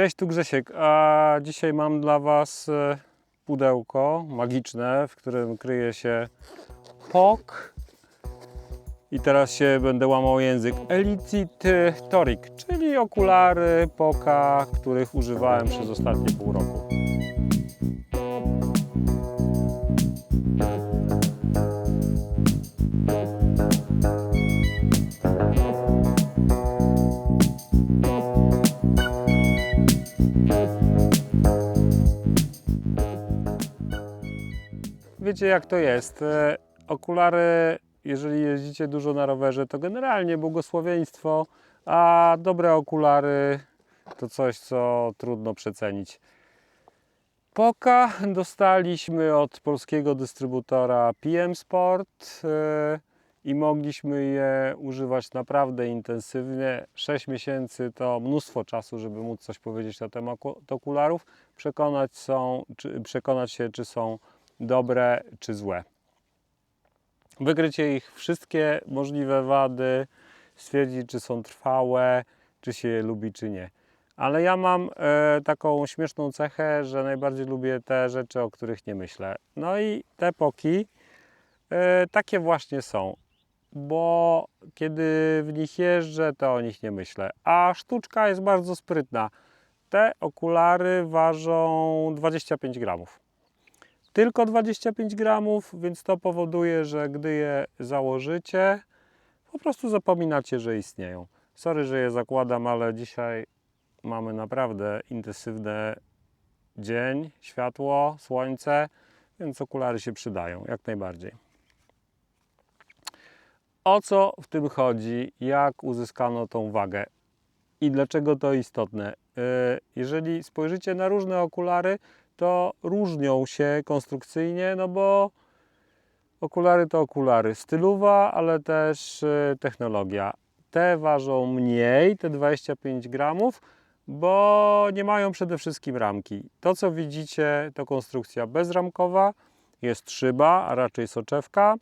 Cześć, tu Grzesiek, a dzisiaj mam dla Was e, pudełko magiczne, w którym kryje się POK. I teraz się będę łamał język. Elite Toric, czyli okulary POKa, których używałem przez ostatnie pół roku. Wiecie jak to jest. E, Okulary, jeżeli jeździcie dużo na rowerze, to generalnie błogosławieństwo, a dobre okulary to coś, co trudno przecenić. Poka dostaliśmy od polskiego dystrybutora PM Sport e, i mogliśmy je używać naprawdę intensywnie. 6 miesięcy to mnóstwo czasu, żeby móc coś powiedzieć na temat oku- okularów, przekonać, są, czy, przekonać się, czy są dobre czy złe. Wykrycie ich wszystkie możliwe wady, stwierdzić, czy są trwałe, czy się je lubi, czy nie. Ale ja mam e, taką śmieszną cechę, że najbardziej lubię te rzeczy, o których nie myślę. No i te poki e, takie właśnie są, bo kiedy w nich jeżdżę, to o nich nie myślę. A sztuczka jest bardzo sprytna. Te okulary ważą 25 gramów tylko 25 gramów, więc to powoduje, że gdy je założycie, po prostu zapominacie, że istnieją. Sorry, że je zakładam, ale dzisiaj mamy naprawdę intensywny dzień, światło, słońce, więc okulary się przydają jak najbardziej. O co w tym chodzi? Jak uzyskano tą wagę? I dlaczego to istotne? Yy, Jeżeli spojrzycie na różne okulary, to różnią się konstrukcyjnie, no bo okulary to okulary. Stylowa, ale też y, technologia. Te ważą mniej, te 25 gramów, bo nie mają przede wszystkim ramki. To, co widzicie, to konstrukcja bezramkowa, jest szyba, a raczej soczewka.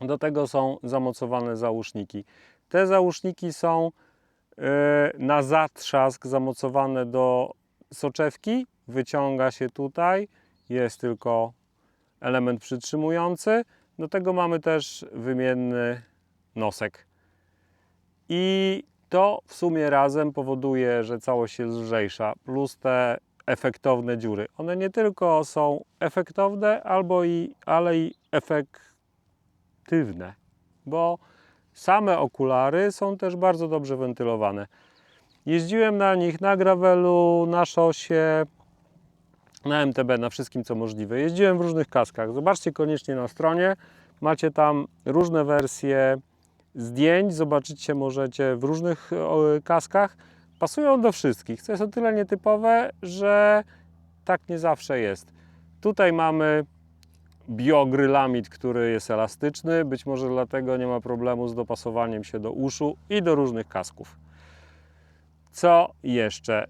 Do tego są zamocowane załóżniki. Te załóżniki są y, na zatrzask zamocowane do soczewki, wyciąga się tutaj, jest tylko element przytrzymujący. Do tego mamy też wymienny nosek. I to w sumie razem powoduje, że całość jest lżejsza, plus te efektowne dziury. One nie tylko są efektowne, albo i, ale i efektywne, bo same okulary są też bardzo dobrze wentylowane. Jeździłem na nich na gravelu, na szosie, na MTB, na wszystkim co możliwe. Jeździłem w różnych kaskach. Zobaczcie koniecznie na stronie. Macie tam różne wersje zdjęć. Zobaczycie możecie w różnych o, kaskach. Pasują do wszystkich, co jest o tyle nietypowe, że tak nie zawsze jest. Tutaj mamy biogrylamid, który jest elastyczny. Być może dlatego nie ma problemu z dopasowaniem się do uszu i do różnych kasków. Co jeszcze?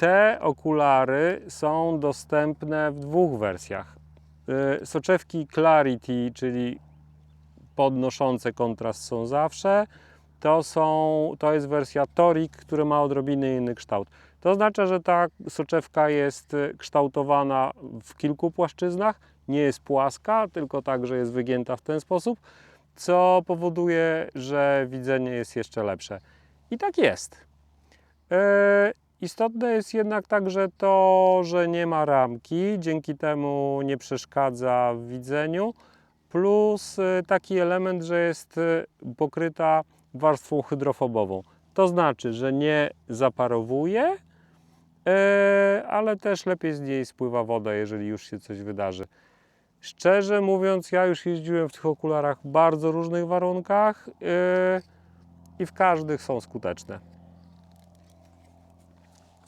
Te okulary są dostępne w dwóch wersjach. Y, Soczewki Clarity, czyli podnoszące kontrast są zawsze. To, są, to jest wersja Toric, który ma odrobinę inny kształt. To oznacza, że ta soczewka jest y, kształtowana w kilku płaszczyznach. Nie jest płaska, tylko tak, że jest wygięta w ten sposób, co powoduje, że widzenie jest jeszcze lepsze. I tak jest. E, Istotne jest jednak także to, że nie ma ramki, dzięki temu nie przeszkadza w widzeniu, plus y, taki element, że jest y, pokryta warstwą hydrofobową. To znaczy, że nie zaparowuje, e, ale też lepiej z niej spływa woda, jeżeli już się coś wydarzy. Szczerze mówiąc, ja już jeździłem w tych okularach w bardzo różnych warunkach i w każdych są skuteczne.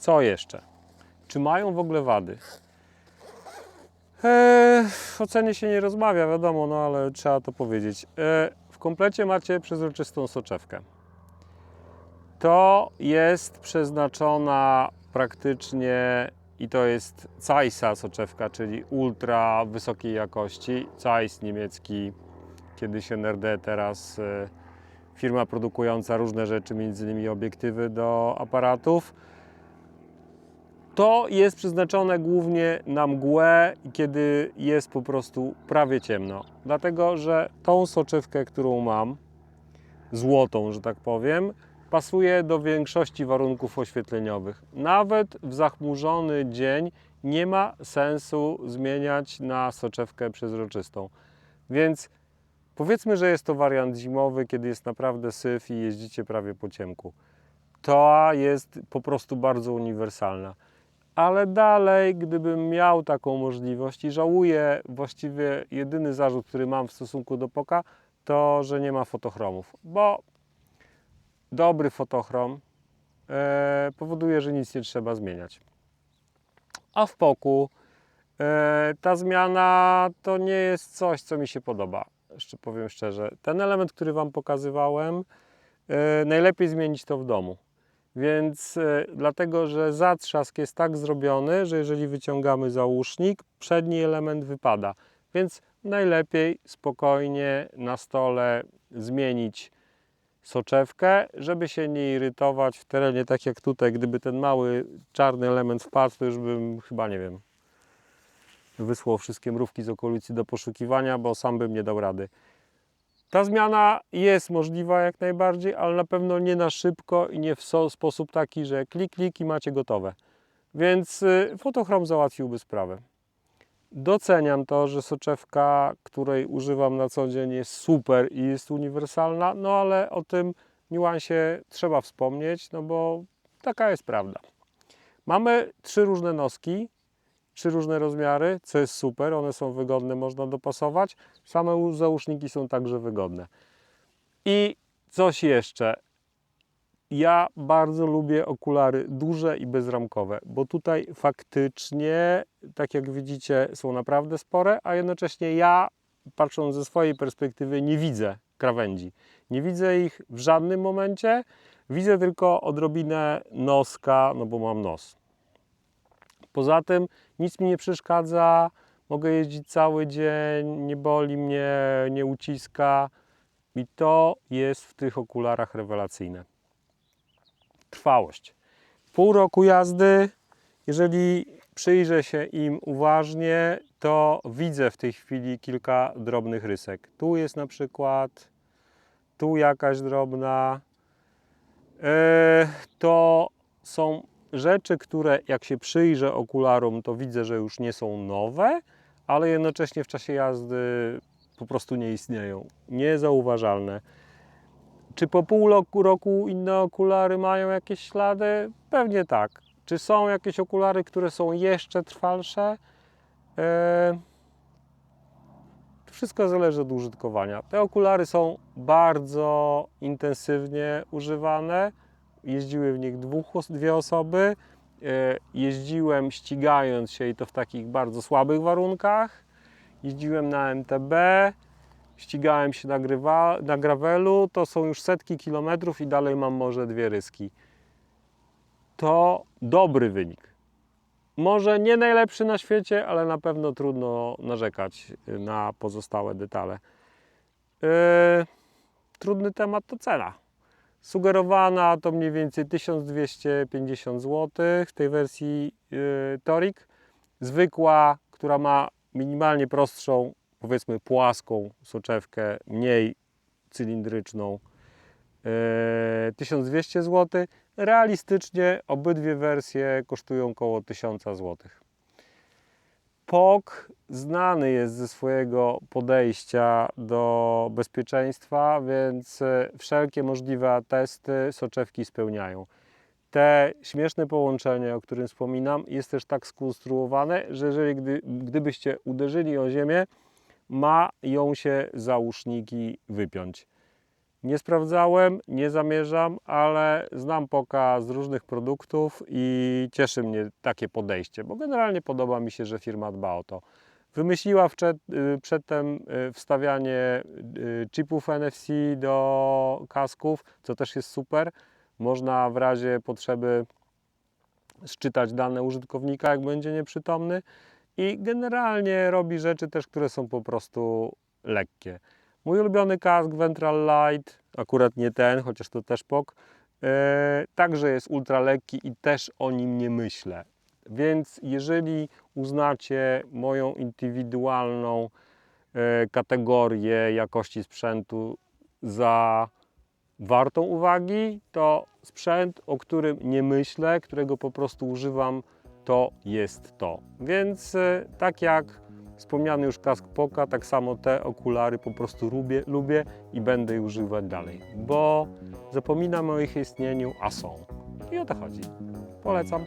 Co jeszcze? Czy mają w ogóle wady? Eee, ocenie się nie rozmawia, wiadomo, no ale trzeba to powiedzieć. Eee, w komplecie macie przezroczystą soczewkę. To jest przeznaczona praktycznie i to jest Zeissa soczewka, czyli ultra wysokiej jakości. Zeiss niemiecki, kiedyś NRD, teraz e, firma produkująca różne rzeczy, między innymi obiektywy do aparatów. To jest przeznaczone głównie na mgłę, kiedy jest po prostu prawie ciemno. Dlatego, że tą soczewkę, którą mam, złotą, że tak powiem, pasuje do większości warunków oświetleniowych. Nawet w zachmurzony dzień nie ma sensu zmieniać na soczewkę przezroczystą. Więc powiedzmy, że jest to wariant zimowy, kiedy jest naprawdę syf i jeździcie prawie po ciemku. To jest po prostu bardzo uniwersalna. Ale dalej, gdybym miał taką możliwość i żałuję, właściwie jedyny zarzut, który mam w stosunku do Poka, to, że nie ma fotochromów, bo dobry fotochrom e, powoduje, że nic nie trzeba zmieniać. A w Poku e, ta zmiana to nie jest coś, co mi się podoba. Jeszcze powiem szczerze. Ten element, który Wam pokazywałem, e, najlepiej zmienić to w domu. Więc e, dlatego, że zatrzask jest tak zrobiony, że jeżeli wyciągamy załóżnik, przedni element wypada. Więc najlepiej spokojnie na stole zmienić soczewkę, żeby się nie irytować w terenie, tak jak tutaj. Gdyby ten mały czarny element wpadł, to już bym chyba nie wiem, wysłał wszystkie mrówki z okolicy do poszukiwania, bo sam bym nie dał rady. Ta zmiana jest możliwa jak najbardziej, ale na pewno nie na szybko i nie w sposób taki, że klik, klik i macie gotowe. Więc y, fotochrom załatwiłby sprawę. Doceniam to, że soczewka, której używam na co dzień jest super i jest uniwersalna, no ale o tym niuansie trzeba wspomnieć, no bo taka jest prawda. Mamy trzy różne noski, trzy różne rozmiary, co jest super, one są wygodne, można dopasować. Same załóżniki są także wygodne. I coś jeszcze. Ja bardzo lubię okulary duże i bezramkowe, bo tutaj faktycznie, tak jak widzicie, są naprawdę spore, a jednocześnie ja, patrząc ze swojej perspektywy, nie widzę krawędzi. Nie widzę ich w żadnym momencie. Widzę tylko odrobinę noska, no bo mam nos. Poza tym nic mi nie przeszkadza, mogę jeździć cały dzień, nie boli mnie, nie uciska i to jest w tych okularach rewelacyjne. Trwałość. Pół roku jazdy, jeżeli przyjrzę się im uważnie, to widzę w tej chwili kilka drobnych rysek. Tu jest na przykład, tu jakaś drobna. E, To są rzeczy, które jak się przyjrzę okularom, to widzę, że już nie są nowe, ale jednocześnie w czasie jazdy po prostu nie istnieją. Niezauważalne. Czy po pół roku, roku inne okulary mają jakieś ślady? Pewnie tak. Czy są jakieś okulary, które są jeszcze trwalsze? E, To wszystko zależy od użytkowania. Te okulary są bardzo intensywnie używane. Jeździły w nich dwóch, dwie osoby. E, Jeździłem ścigając się i to w takich bardzo słabych warunkach. Jeździłem na MTB, ścigałem się na, grywa, na gravelu. To są już setki kilometrów i dalej mam może dwie ryski. To dobry wynik. Może nie najlepszy na świecie, ale na pewno trudno narzekać na pozostałe detale. Yy, trudny temat to cena. Sugerowana to mniej więcej 1250 zł w tej wersji yy, Torik. Zwykła, która ma minimalnie prostszą, powiedzmy płaską soczewkę, mniej cylindryczną, yy, 1200 zł. Realistycznie obydwie wersje kosztują około 1000 zł. POK znany jest ze swojego podejścia do bezpieczeństwa, więc e, wszelkie możliwe testy soczewki spełniają. Te śmieszne połączenie, o którym wspominam, jest też tak skonstruowane, że jeżeli gdy, gdybyście uderzyli o ziemię, ma ją się załóżniki wypiąć. Nie sprawdzałem, nie zamierzam, ale znam Poka z różnych produktów i cieszy mnie takie podejście, bo generalnie podoba mi się, że firma dba o to. Wymyśliła y, przedtem y, wstawianie y, chipów NFC do kasków, co też jest super. Można w razie potrzeby szczytać dane użytkownika, jak będzie nieprzytomny. I generalnie robi rzeczy też, które są po prostu lekkie. Mój ulubiony kask Ventral Light, akurat nie ten, chociaż to też POK, e, także jest ultra lekki i też o nim nie myślę. Więc jeżeli uznacie moją indywidualną e, kategorię jakości sprzętu za wartą uwagi, to sprzęt, o którym nie myślę, którego po prostu używam, to jest to. Więc e, tak jak wspomniany już kask Poka, tak samo te okulary po prostu lubię, lubię i będę je używać dalej, bo zapominam o ich istnieniu, a są. I o to chodzi. Polecam.